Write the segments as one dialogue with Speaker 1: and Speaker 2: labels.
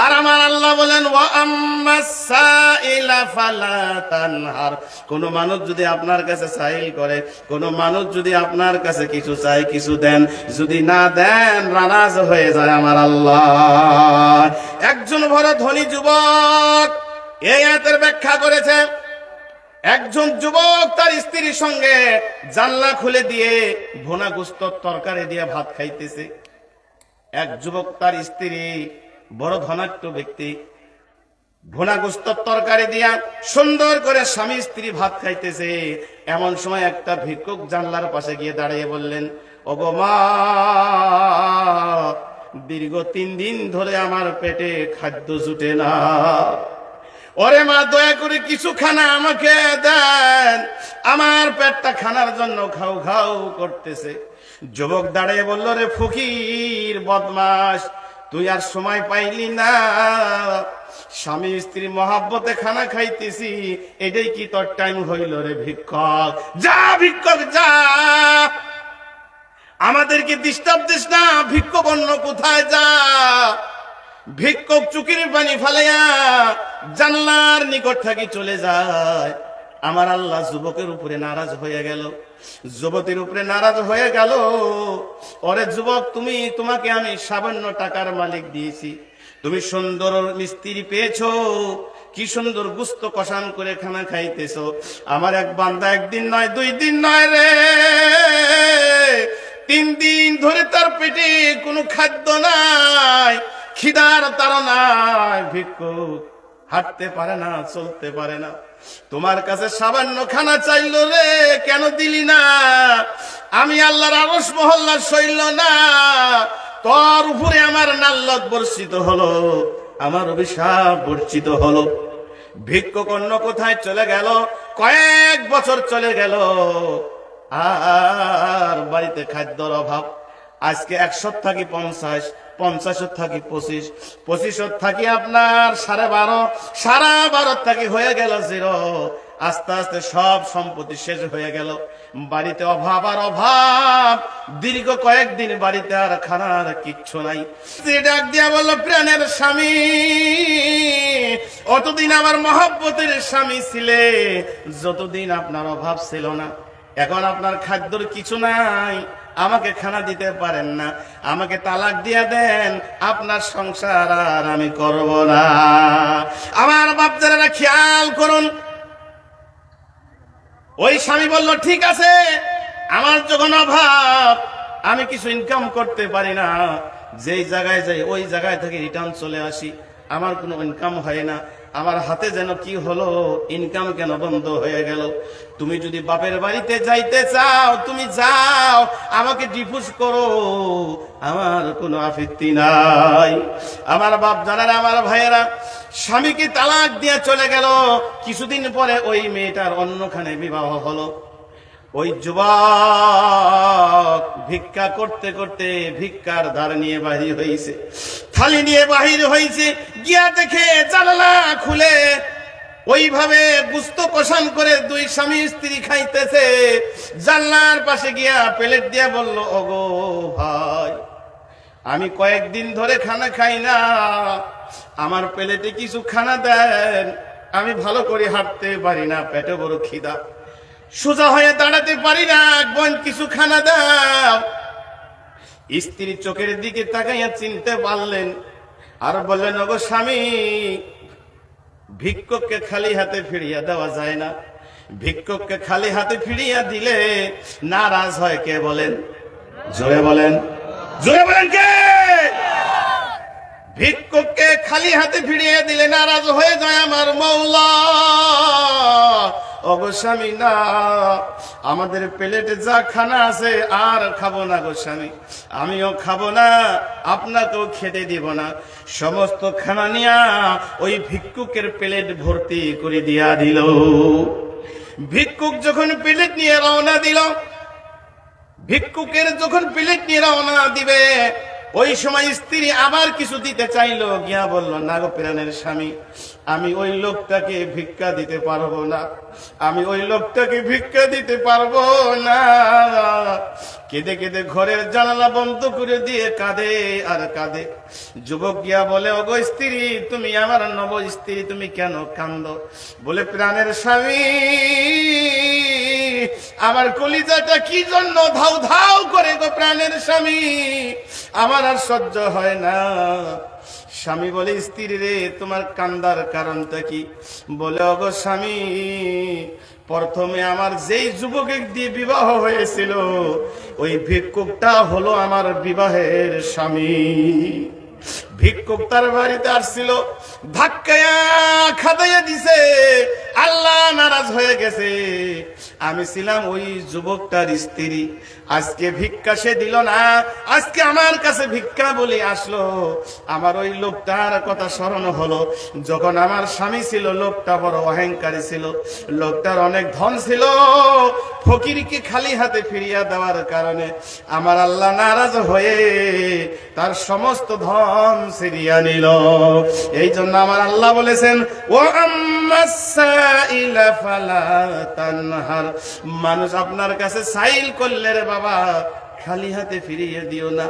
Speaker 1: আর আমার আল্লাহ বলেন কোন মানুষ যদি আপনার কাছে সাইল করে, কোন মানুষ যদি আপনার কাছে কিছু চায়, কিছু দেন, যদি না দেন, নারাজ হয়ে যায় আমার আল্লাহ। একজন বড় ধনী যুবক এই আয়াতের ব্যাখ্যা করেছে। একজন যুবক তার স্ত্রীর সঙ্গে জানলা খুলে দিয়ে ভোনা গুস্তর তরকারি দিয়ে ভাত খাইতেছে। এক যুবক তার স্ত্রী বড় ধনাঢ্য ব্যক্তি। ভুনাগুস্তর তরকারি দিয়া সুন্দর করে স্বামী স্ত্রী ভাত খাইতেছে। এমন সময় একটা ভিক্ষুক জানলার পাশে গিয়ে দাঁড়িয়ে বললেন, ওগো মা, দীর্ঘ তিন দিন ধরে আমার পেটে খাদ্য জুটে না। ওরে মা, দয়া করে কিছু খানা আমাকে দেন। আমার পেটটা খানার জন্য খাও খাও করতেছে। যুবক দাঁড়িয়ে বলল রে ফকির বদমাস তুই আর সময় পাইলি না। স্বামী স্ত্রী মহাব্বতে খানা খাইতেছি, এটাই কি তোর টাইম হইল রে ভিক্ষক? যা ভিক্ষক, যা। আমাদেরকে ডিস্টার্ব দিস না, ভিক্ষক অন্য কোথায় যা। ভিক্ষক চুকির পানি ফালাইয়া জানলার নিকট থাকি চলে যায়। আমার আল্লাহ যুবকের উপরে নারাজ হয়ে গেল। যুবতীর উপরে নারাজ হয়ে গেল। ওরে যুবক, তুমি, তোমাকে আমি সামান্য টাকার মালিক দিয়েছি। তুমি সুন্দর মিস্ত্রি পেয়েছ। কি সুন্দর গুস্ত কষান করে খানা খাইতেছ। আমার এক বান্দা একদিন নয়, দুই দিন নয় রে। তিন দিন ধরে তার পেটে কোনো খাদ্য নাই, খিদার তারা নাই, ভিক্ষুক হাঁটতে পারে না, চলতে পারে না। তোমার কাছে সামান্য খানা চাইলো রে, কেন দিলি না? আমি আল্লাহর আরস মহল্লা শৈল না। তোর উপরে আমার নাল্লত বর্ষিত হলো, আমার অভিশাপ বর্ষিত হলো। ভিক্ষুক অন্য কোথায় চলে গেল? কয়েক বছর চলে গেল। আর বাড়িতে খাদ্যর অভাব। আজকে একশো থাকি পঞ্চাশ, পঞ্চাশত থাকি পঁচিশ, পঁচিশত থাকি আপনার সাড়ে বারো সাড়ে বারো থাকি হয়ে গেল জিরো। আস্তে আস্তে সব সম্পত্তি শেষ হয়ে গেল। বাড়িতে অভাব আর অভাব। দীর্ঘ কয়েকদিন বাড়িতে আর খানার কিচ্ছু নাই। ডাক দিয়া বলল, প্রাণের স্বামী, অতদিন আমার মহাব্বতের স্বামী ছিলে, যতদিন আপনার অভাব ছিল না। এখন আপনার খাদ্যর কিছু নাই। আমাকে খানা দিতে পারেন না। আমাকে তালাক দিয়ে দেন, আপনার সংসার আর আমি করব না। আমার বাপদারা খেয়াল করুন। ওই স্বামী বলল, ঠিক আছে, আমার যখন অভাব, আমি কিছু ইনকাম করতে পারি না। যেই জায়গায় যাই, ওই জায়গায় থেকে রিটার্ন চলে আসি। আমার কোনো ইনকাম হয় না। আমার হাতে যেন কি হলো? ইনকাম কেন বন্ধ হয়ে গেল? তুমি যদি বাপের বাড়িতে যাইতে চাও, তুমি যাও, আমাকে ডিফুজ করো। আমার কোনো আপত্তি নাই। আমার বাপ জানার আমার ভাইয়েরা, স্বামীকে তালাক দিয়ে চলে গেল। কিছুদিন পরে ওই মেয়েটার অন্যখানে বিবাহ হলো। ওই যুবক ভিক্ষা করতে করতে ভিক্ষার ধার নিয়ে বাহির হয়েছে থালি নিয়ে বাহির হয়েছে গিয়া দেখে জানালা খুলে ওইভাবে গুস্ত কষান করে দুই স্বামী স্ত্রী খাইতেছে। জানলার পাশে গিয়া প্লেট দিয়া বলল, ওগো ভাই, আমি কয়েকদিন ধরে খানা খাই না। আমার প্লেটে কিছু খানা দেন, আমি ভালো করে হাঁটতে পারি না, পেটে বড় খিদা। সোজা হয়ে দাঁড়াতে পারি না বোন কিছু খানা দাও। স্ত্রী চোখের দিকে তাকাইয়া চিনতে পারলেন, আর বললেন ওগো স্বামী, ভিক্ষককে খালি হাতে ফিরিয়ে দেওয়া যায় না। ভিক্ষককে খালি হাতে ফিরিয়ে দিলে নারাজ হয় কে বলেন? জোরে বলেন। জোরে বলেন কে? ভিক্ষককে খালি হাতে ফিরিয়ে দিলে নারাজ হয়ে যায় আমার মৌলা। অগোস্বামী না আমাদের প্লেটে যা খানা আছে আর খাব না গোস্বামী আমিও খাব না, আপনাকেও খেতে দিব না। সমস্ত খানা নিয়া ওই ভিক্ষুকের প্লেট ভর্তি করে দিয়া দিল। ভিক্ষুক যখন প্লেট নিয়ে রওনা দিল, ভিক্ষুকের যখন প্লেট নিয়ে রওনা দিবে ওই সময় স্ত্রী আবার কিছু দিতে চাইলো, গিয়া বলল, না গো প্রাণের স্বামী, আমি ওই লোকটাকে ভিক্ষা দিতে পারব না। আমি ওই লোকটাকে ভিক্ষা দিতে পারব না। কেঁদে কেঁদে ঘরের জানালা বন্ধ করে দিয়ে কাঁদে আর কাঁদে। যুবক গিয়া বলে, ওগো স্ত্রী, তুমি আমার নব স্ত্রী, তুমি কেন কান্দ? বলে প্রাণের স্বামী, আমার কলিজাটা কি জন্য ধাউ ধাউ করে গো প্রাণের স্বামী? আমার আর সহ্য হয় না। স্বামী বলে, স্ত্রী রে, তোমার কান্দার কারণটা কি? বলে, অগো স্বামী, প্রথমে আমার যেই যুবকের দিয়ে বিবাহ হয়েছিল, ওই ভিক্ষুকটা হলো আমার বিবাহের স্বামী। ভিক্ষুক তার বাড়িতে আসছিল, ধাক্কায়া খাদাইয়া দিছে। আল্লাহ নারাজ হয়ে গেছে। আমি ছিলাম ওই যুবকটার স্ত্রী। আজকে ভিক্ষা সে দিল না। আজকে আমার কাছে ভিক্ষা বলে আসলো। আমার ওই লোকটার কথা স্মরণ হলো। যখন আমার স্বামী ছিল, লোকটা বড় অহংকারী ছিল। লোকটার অনেক ধন ছিল। ফকিরকে খালি হাতে ফিরিয়া দেওয়ার কারণে আমার আল্লাহ নারাজ হয়ে তার সমস্ত ধন সিরিয়া নিল। এই জন্য আমার আল্লাহ বলেছেন, ও তানহার মানুষ আপনার কাছে সাইল করলে রে বাবা, খালি হাতে ফিরিয়ে দিও না।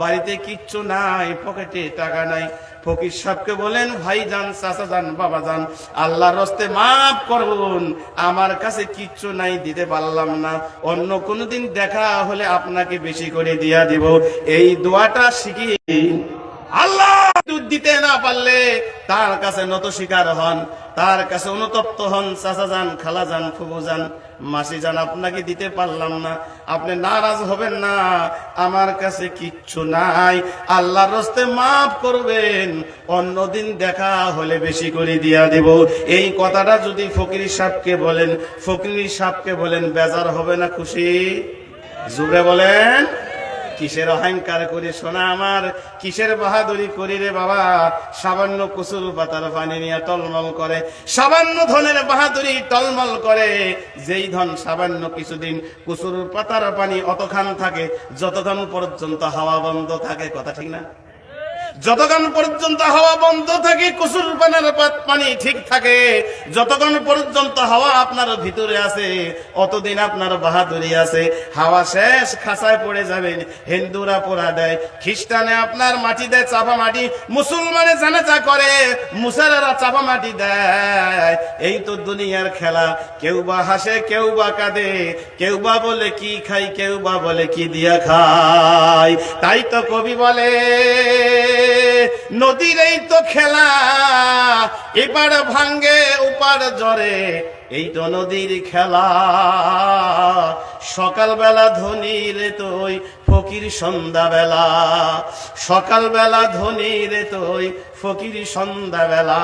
Speaker 1: বাড়িতে কিচ্ছু নাই, পকেটে টাকা নাই। ফকির সাহেবকে বলেন, ভাই যান, চাচা যান, বাবা যান, আল্লাহর রস্তে মাফ করুন। আমার কাছে কিচ্ছু নাই, দিতে পারলাম না। অন্য কোনোদিন দেখা হলে আপনাকে বেশি করে দিয়া দিব। এই দোয়াটা শিখিয়ে আল্লাহ দিতে না পারলে তার কাছে নত শিকার হন। তার কাছে অনুতপ্ত হন চাচা যান, খালা যান ফুবু যান। মাসি যান, আপনাকে দিতে পারলাম না। আপনি নারাজ হবেন না। আমার কাছে কিচ্ছু নাই। আল্লাহর রস্তে মাফ করবেন। অন্যদিন দেখা হলে বেশি করে দিয়া দেব। এই কথাটা যদি ফকির সাহেবকে বলেন, ফকির সাহেবকে বলেন, বেজার হবে না খুশি? জুড়ে বলেন। কিসের অহংকার করি সোনা আমার? কিসের বাহাদুরি করি রে বাবা? সামান্য কুসুর পাতার পানি নিয়ে টলমল করে, সামান্য ধনের বাহাদুরি টলমল করে। যেই ধন সামান্য কিছুদিন কুসুর পাতার পানি অতখান থাকে, যতক্ষণ পর্যন্ত হাওয়া বন্ধ থাকে, কথা ঠিক না? যতক্ষণ পর্যন্ত হাওয়া বন্ধ থাকে, কুসুর পানের পানি ঠিক থাকে, যতক্ষণ পর্যন্ত হাওয়া আপনার ভিতরে আছে, অতদিন আপনার বাহাদুরি আছে। হাওয়া শেষ খাসায় পড়ে যাবেন হিন্দুরা পোড়া দেয়, খ্রিস্টানে আপনার মাটি দেয়, চাপা মাটি, মুসলমানে জানাজা করে, মুসারেরা চাপা মাটি দেয়। এই তো দুনিয়ার খেলা, কেউ বা হাসে, কেউ বা কাঁদে, কেউ বা বলে কি খাই, কেউ বা বলে কি দিয়া খাই তাই তো কবি বলে নদীর এই তো খেলা এপার ভাঙ্গে উপার জরে এই তো নদীর খেলা। সকালবেলা ধনী রে তুই, ফকির সন্ধ্যাবেলা। সকালবেলা ধনী রে তুই, ফকির সন্ধ্যাবেলা।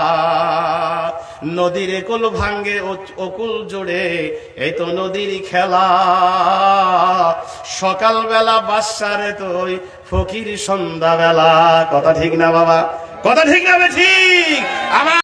Speaker 1: নদীর একুল ভাঙ্গে অকুল জোড়ে এই তো নদীর খেলা। সকালবেলা বাসারে তুই ফকির সন্ধ্যাবেলা। কথা ঠিক না বাবা? কথা ঠিক না ঠিক। আমার